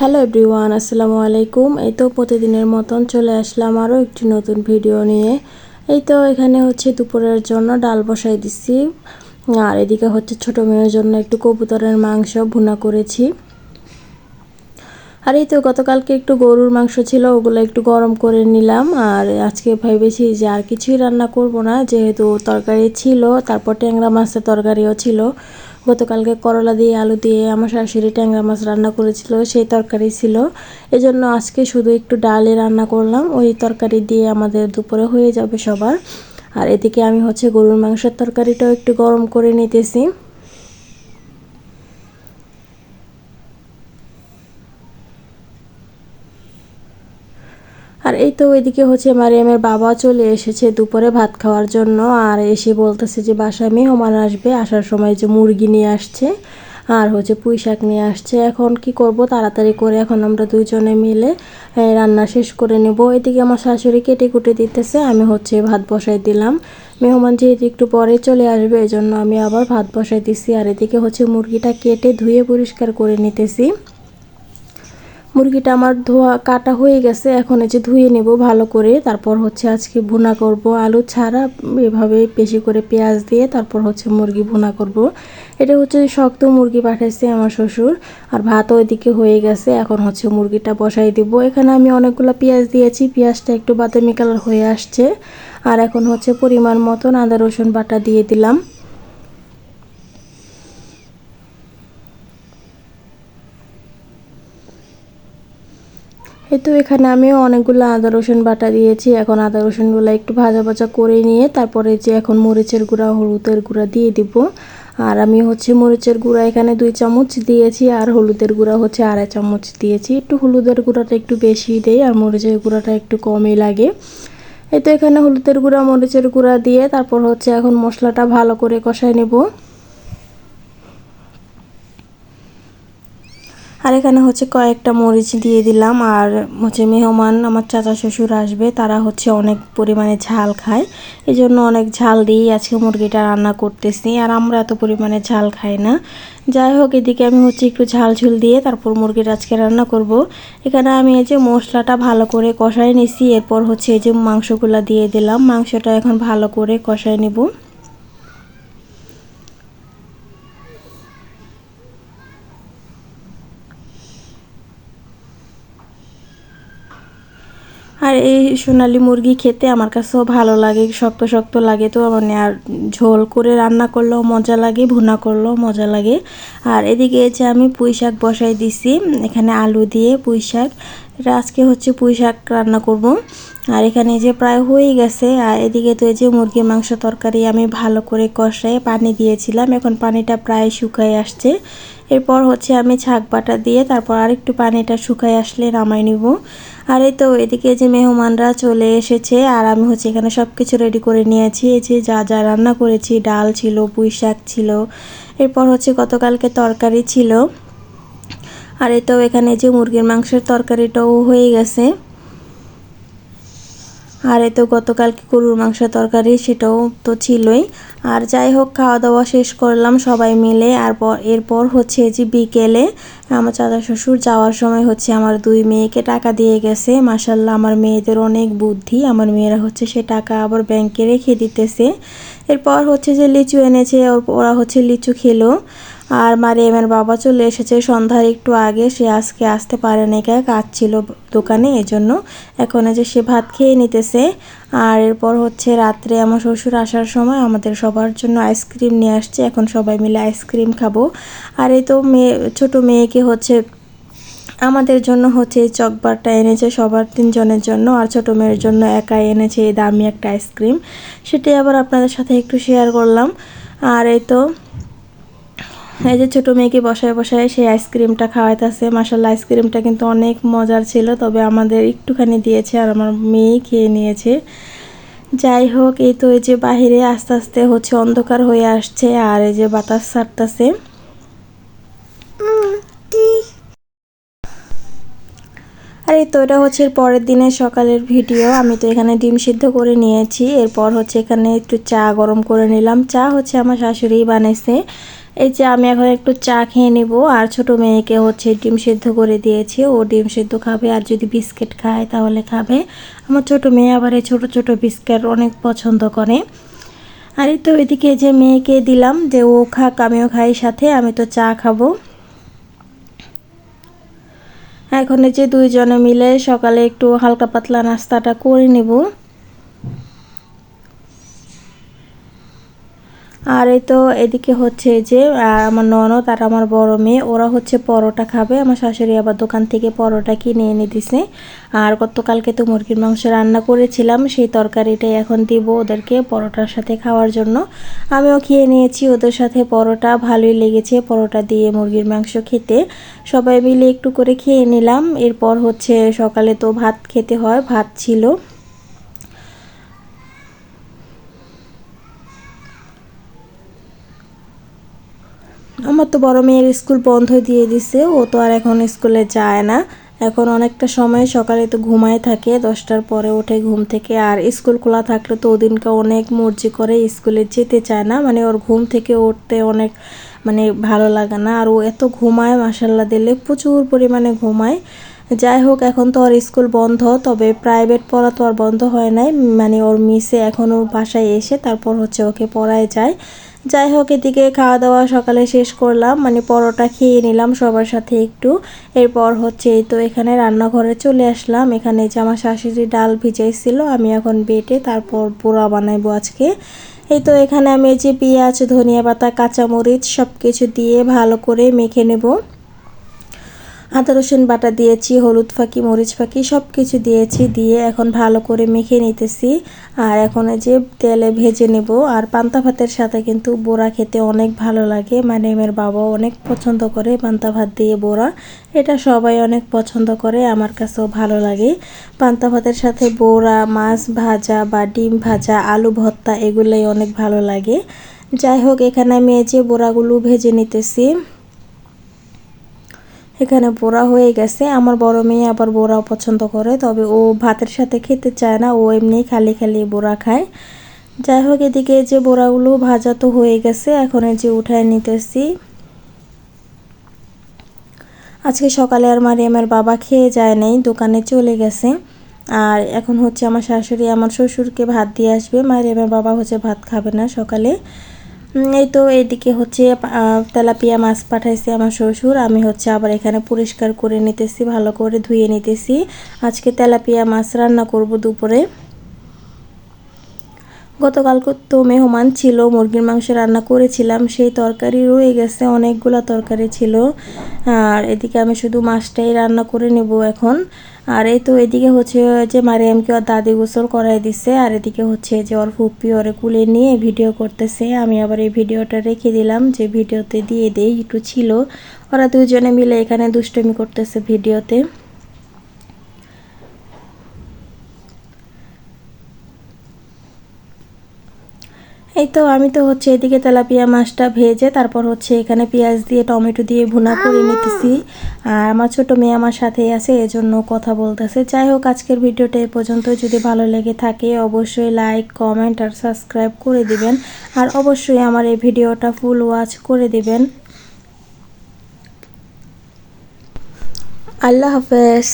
Hello everyone আসসালামু আলাইকুম এই তো প্রতিদিনের মতন চলে আসলাম আরও একটি নতুন ভিডিও নিয়ে। এই তো এখানে হচ্ছে দুপুরের জন্য ডাল বসাই দিচ্ছি আর এদিকে হচ্ছে ছোট মেয়ের জন্য একটু কবুতরের মাংস ভুনা করেছি। আর এই তো গতকালকে একটু গরুর মাংস ছিল, ওগুলো একটু গরম করে নিলাম। আর আজকে ভেবেছি যে আর কিছুই রান্না করব না, যেহেতু তরকারি ছিল, তারপর ট্যাংরা মাছের তরকারিও ছিল। গতকালকে করলা দিয়ে, আলু দিয়ে আমার শাশুড়ি ট্যাংরা মাছ রান্না করেছিল, সেই তরকারি ছিল। এজন্য আজকে শুধু একটু ডালে রান্না করলাম, ওই তরকারি দিয়ে আমাদের দুপুরে হয়ে যাবে সবার। আর এদিকে আমি হচ্ছে গরুর মাংসের তরকারিটাও একটু গরম করে নিতেছি। আর এই তো ওইদিকে হচ্ছে মারিয়ামের বাবা চলে এসেছে দুপুরে ভাত খাওয়ার জন্য। আর এসে বলতেছে যে, বাসায় মেহমান আসবে, আসার সময় যে মুরগি নিয়ে আসছে আর হচ্ছে পুঁই শাক নিয়ে আসছে। এখন কি করব তাড়াতাড়ি করে এখন আমরা দুইজনে মিলে রান্না শেষ করে নেব। এদিকে আমার শাশুড়ি কেটে কুটে দিতেছে, আমি হচ্ছে ভাত বসাই দিলাম। মেহমান যেহেতু একটু পরে চলে আসবে এই জন্য আমি আবার ভাত বসাই দিছি। আর এদিকে হচ্ছে মুরগিটা কেটে ধুয়ে পরিষ্কার করে নিতেছি। মুরগিটা আমার ধোয়া, কাটা হয়ে গেছে, এখন যে ধুয়ে নেব ভালো করে। তারপর হচ্ছে আজকে ভুনা করব আলু ছাড়া, এভাবে বেশি করে পেঁয়াজ দিয়ে তারপর হচ্ছে মুরগি ভুনা করব। এটা হচ্ছে শক্ত মুরগি পাঠাইছে আমার শ্বশুর, আর ভাত ওইদিকে হয়ে গেছে, এখন হচ্ছে মুরগিটা বসাই দিব। এখানে আমি অনেকগুলো পেঁয়াজ দিয়েছি, পেঁয়াজটা একটু বাদামি কালার হয়ে আসছে, আর এখন হচ্ছে পরিমাণ মতন আদা, রসুন বাটা দিয়ে দিলাম। এই তো এখানে আমিও অনেকগুলো আদা, রসুন বাটা দিয়েছি। এখন আদা, রসুনগুলো একটু ভাজা ভাজা করে নিয়ে তারপরে যে এখন মরিচের গুঁড়া, হলুদের গুঁড়া দিয়ে দিব। আর আমি হচ্ছে মরিচের গুঁড়া এখানে দুই চামচ দিয়েছি আর হলুদের গুঁড়া হচ্ছে আড়াই চামচ দিয়েছি। একটু হলুদের গুঁড়াটা একটু বেশি দেই আর মরিচের গুঁড়াটা একটু কমই লাগে। এই তো এখানে হলুদের গুঁড়া, মরিচের গুঁড়া দিয়ে তারপর হচ্ছে এখন মশলাটা ভালো করে কষায় নেব। আর এখানে হচ্ছে কয়েকটা মরিচ দিয়ে দিলাম। আর হচ্ছে মেহমান, আমার চাচা শ্বশুর আসবে, তারা হচ্ছে অনেক পরিমাণে ঝাল খায়। এই জন্য অনেক ঝাল দিয়েই আজকে মুরগিটা রান্না করতেছি, আর আমরা এত পরিমাণে ঝাল খাই না। যাই হোক, এদিকে আমি হচ্ছে একটু ঝাল ঝুল দিয়ে তারপর মুরগিটা আজকে রান্না করব। এখানে আমি এই যে মশলাটা ভালো করে কষাই নিছি, এরপর হচ্ছে এই যে মাংসগুলো দিয়ে দিলাম। মাংসটা এখন ভালো করে কষাই নেব। এই সোনালি মুরগি খেতে আমার কাছেও ভালো লাগে, শক্ত শক্ত লাগে তো মানে আর ঝোল করে রান্না করলেও মজা লাগে, ভুনা করলেও মজা লাগে। আর এদিকে যে আমি পুঁই শাক বসাই দিছি, এখানে আলু দিয়ে পুঁই শাক। এটা আজকে হচ্ছে পুঁই শাক রান্না করব। আর এখানে যে প্রায় হয়ে গেছে, আর এদিকে তো এই যে মুরগির মাংস তরকারি আমি ভালো করে কষায় পানি দিয়েছিলাম, এখন পানিটা প্রায় শুকায় আসছে। এরপর হচ্ছে আমি ছাক বাটা দিয়ে তারপর আরেকটু পানিটা শুকায় আসলে নামাই নিব। আর এই তো এদিকে যে মেহমানরা চলে এসেছে, আর আমি হচ্ছে এখানে সব কিছু রেডি করে নিয়েছি। এই যে যা যা রান্না করেছি, ডাল ছিল, পুঁই শাক ছিল, এরপর হচ্ছে গতকালকে তরকারি ছিল। আর এই তো এখানে যে মুরগির মাংসের তরকারিটাও হয়ে গেছে। আর এ তো গতকালকে গরুর মাংস তরকারি সেটাও তো ছিলই। আর যাই হোক খাওয়া দাওয়া শেষ করলাম সবাই মিলে। আর এরপর হচ্ছে যে বিকেলে আমার চাচা শ্বশুর যাওয়ার সময় হচ্ছে আমার দুই মেয়েকে টাকা দিয়ে গেছে। মাসাল্লাহ আমার মেয়েদের অনেক বুদ্ধি। আমার মেয়েরা হচ্ছে সে টাকা আবার ব্যাংকে রেখে দিতেছে। এরপর হচ্ছে যে লিচু এনেছে ওরা হচ্ছে লিচু খেলো। আর মারিয়ামের বাবা চলে এসেছে। সন্ধ্যার একটু আগে সে আজকে আসতে পারে না কাজ ছিল দোকানে, এজন্য এখন যে সে ভাত খেয়ে নিতেছে। আর এরপর হচ্ছে রাত্রে আমার শ্বশুর আসার সময় আমাদের সবার জন্য আইসক্রিম নিয়ে আসছে। এখন সবাই মিলে আইসক্রিম খাব। আর এই তো মেয়ে, ছোটো মেয়েকে হচ্ছে আমাদের জন্য হচ্ছে এই চকবারটা এনেছে সবার তিনজনের জন্য। আর ছোটো মেয়ের জন্য একাই এনেছে এই দামি একটা আইসক্রিম। সেটাই আবার আপনাদের সাথে একটু শেয়ার করলাম। আর এই তো এই যে ছোটো মেয়েকে বসায় বসায় সেই আইসক্রিমটা খাওয়াইতেছে। মাসাল্লাহ আইসক্রিমটা কিন্তু অনেক মজার ছিল তবে আমাদের একটুখানি দিয়েছে আর আমার মেয়ে খেয়ে নিয়েছে। যাই হোক এই তো এই যে বাহিরে আস্তে আস্তে হচ্ছে অন্ধকার হয়ে আসছে আর এই যে বাতাস ছাড়তেছে। আর এই তো এটা হচ্ছে পরের দিনের সকালের ভিডিও আমি তো এখানে ডিম সিদ্ধ করে নিয়েছি। এরপর হচ্ছে এখানে একটু চা গরম করে নিলাম। চা হচ্ছে আমার শাশুড়ি বানাইছে। এই যে আমি এখন একটু চা খেয়ে নেব, আর ছোট মেয়েকে হচ্ছে ডিম সেদ্ধ করে দিয়েছি। ও ডিম সেদ্ধ খাবে, আর যদি বিস্কিট খায় তাহলে খাবে। আমার ছোট মেয়ে আবার এই ছোটো ছোটো বিস্কিট অনেক পছন্দ করে। আর এই তো এদিকে যে মেয়েকে দিলাম, যে ও খাক, আমিও খাই সাথে, আমি তো চা খাব। এখন যে দুইজনে মিলে সকালে একটু হালকা পাতলা নাস্তাটা করে নেব। আর এই তো এদিকে হচ্ছে যে আমার ননদ আর আমার বড় মেয়ে, ওরা হচ্ছে পরোটা খাবে। আমার শাশুড়ি আবার দোকান থেকে পরোটা কিনে এনে দিছে। আর গতকালকে তো মুরগির মাংস রান্না করেছিলাম, সেই তরকারিটাই এখন দিব ওদেরকে পরোটার সাথে খাওয়ার জন্য। আমিও খেয়ে নিয়েছি ওদের সাথে পরোটা, ভালোই লেগেছে পরোটা দিয়ে মুরগির মাংস খেতে। সবাই মিলে একটু করে খেয়ে নিলাম। এরপর হচ্ছে সকালে তো ভাত খেতে হয়, ভাত ছিল। আমার তো বড় মেয়ের স্কুল বন্ধ দিয়ে দিছে, ও তো আর এখন স্কুলে যায় না। এখন অনেকটা সময় সকালে তো ঘুমায় থাকে, দশটার পরে ওঠে ঘুম থেকে, আর স্কুল খোলা থাকলে তো ওদিনকে অনেক মর্জি করে স্কুলে যেতে চায় না মানে ওর ঘুম থেকে উঠতে অনেক মানে ভালো লাগে না। আর ও এত ঘুমায় মাসাল্লা দিলে প্রচুর পরিমাণে ঘুমায়। যাই হোক, এখন তো ওর স্কুল বন্ধ, তবে প্রাইভেট পড়া তো আর বন্ধ হয় নাই। মানে ওর মিসে এখনও বাসায় এসে তারপর হচ্ছে ওকে পড়ায় যায়। যাই হোক, এদিকে খাওয়া দাওয়া সকালে শেষ করলাম। মানে পরোটা খেয়ে নিলাম সবার সাথে একটু। এরপর হচ্ছে এই তো এখানে রান্নাঘরে চলে আসলাম। এখানে যে আমার শাশুড়ি ডাল ভিজাইছিল, আমি এখন বেটে তারপর পোড়া বানাইবো আজকে। এই তো এখানে আমি যে পেঁয়াজ, ধনিয়া পাতা, কাঁচামরিচ সব কিছু দিয়ে ভালো করে মেখে নেব। আদা, রসুন বাটা দিয়েছি, হলুদ ফাঁকি, মরিচ ফাঁকি সব কিছু দিয়েছি, দিয়ে এখন ভালো করে মেখে নিতেছি। আর এখন যে তেলে ভেজে নেব। আর পান্তা ভাতের সাথে কিন্তু বোরা খেতে অনেক ভালো লাগে। মানে মেয়ের বাবা অনেক পছন্দ করে পান্তা ভাত দিয়ে বোরা এটা সবাই অনেক পছন্দ করে, আমার কাছেও ভালো লাগে। পান্তা ভাতের সাথে বোরা মাছ ভাজা বা ডিম ভাজা, আলু ভর্তা, এগুলোই অনেক ভালো লাগে। যাই হোক, এখানে আমি এই যে বোরাগুলো ভেজে নিতেছি। এখানে বোড়া হয়ে গেছে। আমার বড় মেয়ে আবার বোড়াও পছন্দ করে, তবে ও ভাতের সাথে খেতে চায় না। ও এমনি খালি খালি বোড়া খায়। যাই হোক, এদিকে যে বোড়াগুলো ভাজা তো হয়ে গেছে, এখন এই যে উঠায় নিতেছি। আজকে সকালে আর মারিয়ামের বাবা খেয়ে যায় নাই, দোকানে চলে গেছে। আর এখন হচ্ছে আমার শাশুড়ি আমার শ্বশুরকে ভাত দিয়ে আসবে। মারিয়ামের বাবা হচ্ছে ভাত খাবে না সকালে। এই তো এদিকে হচ্ছে তেলাপিয়া মাছ পাঠাইছে আমার শ্বশুর। আমি হচ্ছে আবার এখানে পরিষ্কার করে নিতেছি, ভালো করে ধুয়ে নিতেছি। আজকে তেলাপিয়া মাছ রান্না করব দুপুরে। গতকাল তো মেহমান ছিল, মুরগির মাংস রান্না করেছিলাম, সেই তরকারি রয়ে গেছে, অনেকগুলো তরকারি ছিল। আর এদিকে আমি শুধু মাছটাই রান্না করে নেব এখন। আর এই তো এদিকে হচ্ছে যে মারিয়ামকে ওর দাদি গোসল করাই দিছে, আর এদিকে হচ্ছে যে ওর ফুপি ওরে কুলে নিয়ে ভিডিও করতেছে। আমি আবার এই ভিডিওটা রেখে দিলাম, যে ভিডিওতে দিয়ে দেই, একটু ছিল। ওরা দুজনে মিলে এখানে দুষ্টমি করতেছে ভিডিওতে। এই তো আমি তো হচ্ছে এদিকে তেলাপিয়া মাছটা ভেজে তারপর হচ্ছে এখানে পেঁয়াজ দিয়ে টমেটো দিয়ে ভুনা করে নিতেছি। আর আমার ছোট মেয়ে আমার সাথে আছে এজন্য কথা বলতেছে। যাই হোক আজকের ভিডিওটা এ পর্যন্ত যদি ভালো লেগে থাকে অবশ্যই লাইক কমেন্ট আর সাবস্ক্রাইব করে দিবেন। আর অবশ্যই আমার এই ভিডিওটা ফুল ওয়াচ করে দিবেন। আল্লাহ হাফেজ।